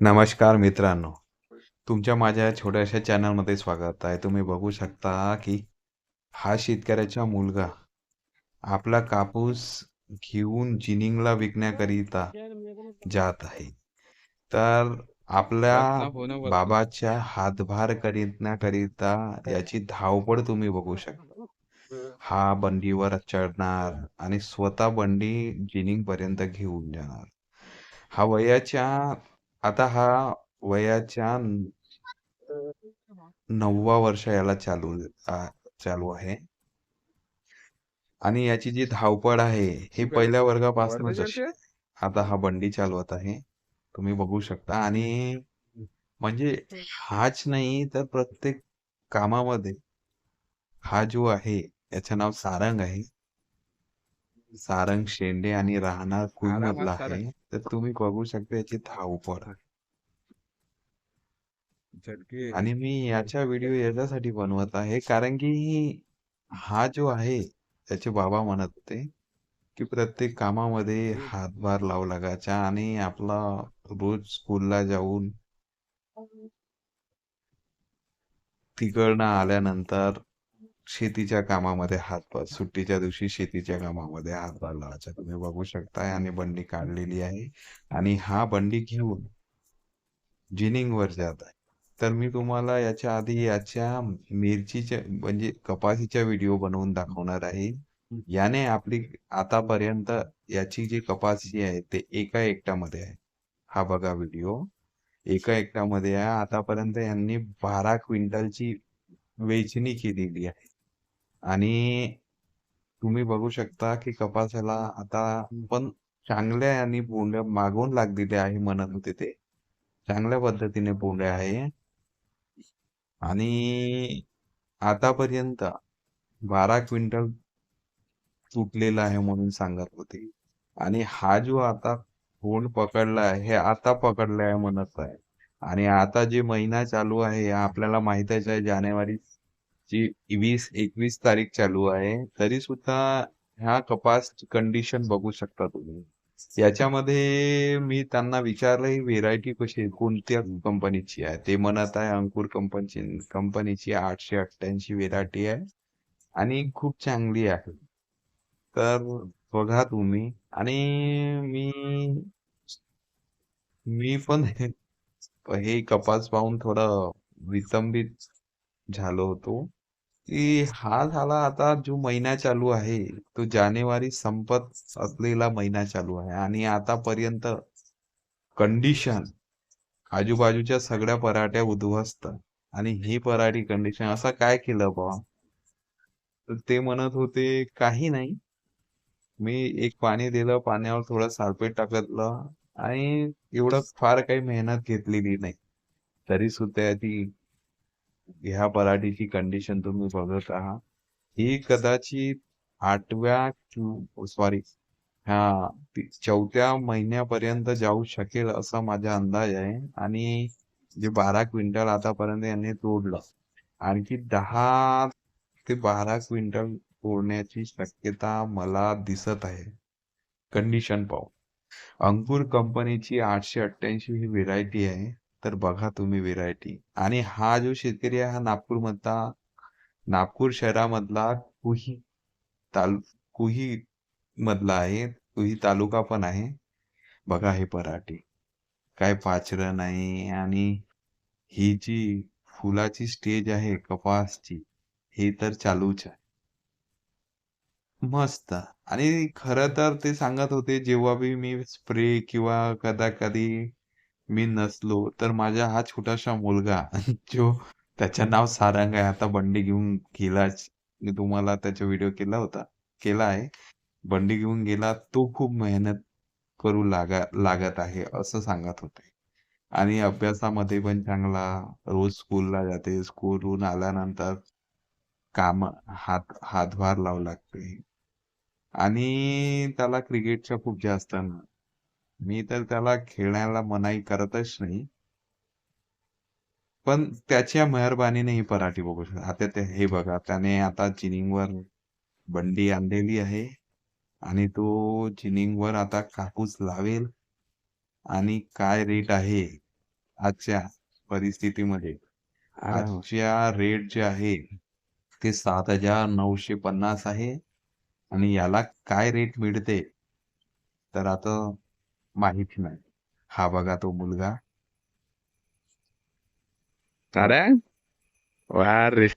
नमस्कार मित्रांनो. तुमच्या माझ्या छोट्याशा चॅनलमध्ये स्वागत आहे. तुम्ही बघू शकता की हा शेतकऱ्याचा मुलगा आपला कापूस घेऊन जिनिंगला विकण्याकरिता जात आहे. तर आपल्या बाबाच्या हातभार करण्याकरिता याची धावपळ तुम्ही बघू शकता. हा बंडीवर चढणार आणि स्वतः बंडी जिनिंग पर्यंत घेऊन जाणार. हा वयाच्या आता हा वयाच्या नववा वर्ष याला चालू आ, चालू आहे. आणि याची जी धावपळ आहे ही पहिल्या वर्गापासूनच अशी आता हा बंडी चालवत आहे. तुम्ही बघू शकता. आणि म्हणजे हाच नाही तर प्रत्येक कामामध्ये हा जो आहे याचं नाव सारंग आहे. सारंग शेंडे आणि राहणार कुळमधला आहे तर तुम्ही बघू शकता याची धावपळ. आणि मी याचा व्हिडिओ याच्यासाठी बनवत आहे कारण की हा जो आहे त्याचे बाबा म्हणत होते की प्रत्येक कामामध्ये हातभार लावू लागायचा आणि आपला रोज स्कूलला जाऊन तिकडनं आल्यानंतर शेतीच्या कामामध्ये हातभार सुट्टीच्या दिवशी शेतीच्या कामामध्ये हातभार लावायचा. तुम्ही बघू शकताय आणि बंडी काढलेली आहे. आणि हा बंडी घेऊन जिनिंग वर जात आहे. तर मी तुम्हाला याच्या आधी याच्या मिरचीच्या म्हणजे कपाशीच्या व्हिडिओ बनवून दाखवणार आहे. याने आपली आतापर्यंत याची जी कपाशी आहे ते एका एकट्यामध्ये आहे. हा बघा व्हिडिओ. एका एकट्यामध्ये आहे. आतापर्यंत यांनी बारा क्विंटलची वेचणी केलेली आहे. आणि तुम्ही बघू शकता की कपासाला आता पण चांगल्या आणि बोंड्या मागून लागलेल्या आहे म्हणत होते ते. चांगल्या पद्धतीने बोंड्या आहे. आणि आतापर्यंत बारा क्विंटल तुटलेला आहे म्हणून सांगत होते. आणि हा जो आता फोन पकडला आहे हे आता पकडला आहे म्हणत आहे. आणि आता जे महिना चालू आहे आपल्याला माहितच आहे जानेवारी ची वीस एकवीस तारीख चालू आहे तरी सुद्धा ह्या कपास कंडिशन बघू शकता तुम्ही. याच्यामध्ये मी त्यांना विचारलं ही व्हेरायटी कशी आहे? कोणत्या कंपनीची आहे? ते म्हणत आहे अंकुर कंपनीची कंपनीची आठशे अठ्ठ्याऐंशी व्हेरायटी आहे आणि खूप चांगली आहे. तर बघा तुम्ही. आणि मी मी पण हे कपास पाहून थोडं विसंबित झालो होतो. की हा झाला आता जो महिना चालू आहे तो जानेवारी संपत असलेला महिना चालू आहे. आणि आतापर्यंत कंडिशन आजूबाजूच्या सगळ्या पराठ्या उद्ध्वस्त. आणि ही पराठी कंडिशन असं काय केलं बा तर ते म्हणत होते काही नाही. मी एक पाणी दिलं पाण्यावर थोडं सालपेट टाकलं आणि एवढं फार काही मेहनत घेतलेली नाही. तरी सुद्धा ती ह्या पराठीची कंडिशन तुम्ही बघत आहात ही कदाचित आठव्या सॉरी हा चौथ्या महिन्यापर्यंत जाऊ शकेल असा माझा अंदाज आहे. आणि जे बारा क्विंटल आतापर्यंत यांनी तोडलं आणखी दहा ते बारा क्विंटल तोडण्याची शक्यता मला दिसत आहे. कंडिशन पाहू. अंकुर कंपनीची आठशे अठ्ठ्याऐंशी ही व्हेरायटी आहे. तर बघा तुम्ही व्हेरायटी आणि हा जो शेतकरी आहे हा नागपूर मधला नागपूर शहरामधला कुही तालु कुही मधला आहे कुही तालुका पण आहे. बघा हे पराठी. काय पाचरं नाही आणि ही जी फुलाची स्टेज आहे कपासची हे तर चालूच आहे. मस्त. आणि खरं तर ते सांगत होते जेव्हा बी मी स्प्रे किंवा कदा कधी मी नसलो तर माझा हा छोटासा मुलगा जो त्याचं नाव सारंग आहे आता बंडी घेऊन गेलाच मी तुम्हाला त्याचा व्हिडिओ केला होता केला आहे. बंडी घेऊन गेला तो खूप मेहनत करू लागा लागत आहे असं सांगत होते. आणि अभ्यासामध्ये पण चांगला रोज स्कूलला जाते. स्कूलहून आल्यानंतर काम हात हातभार लावू लागते. आणि त्याला क्रिकेटचा खूप जास्त ना मी तर त्याला खेळण्याला मनाई करतच नाही. पण त्याच्या मेहरबानीने ही पराठी बघू शकता. आता ते हे बघा त्याने आता जिनिंगवर बंडी आणलेली आहे. आणि तो जिनिंगवर आता कापूस लावेल. आणि काय रेट आहे आजच्या परिस्थितीमध्ये? वा. आजच्या रेट जे आहे ते सात हजार नऊशे पन्नास आहे. आणि याला काय रेट मिळते? तर आता माहिती नाही. हा बघा तो मुलगा. अरे वा रे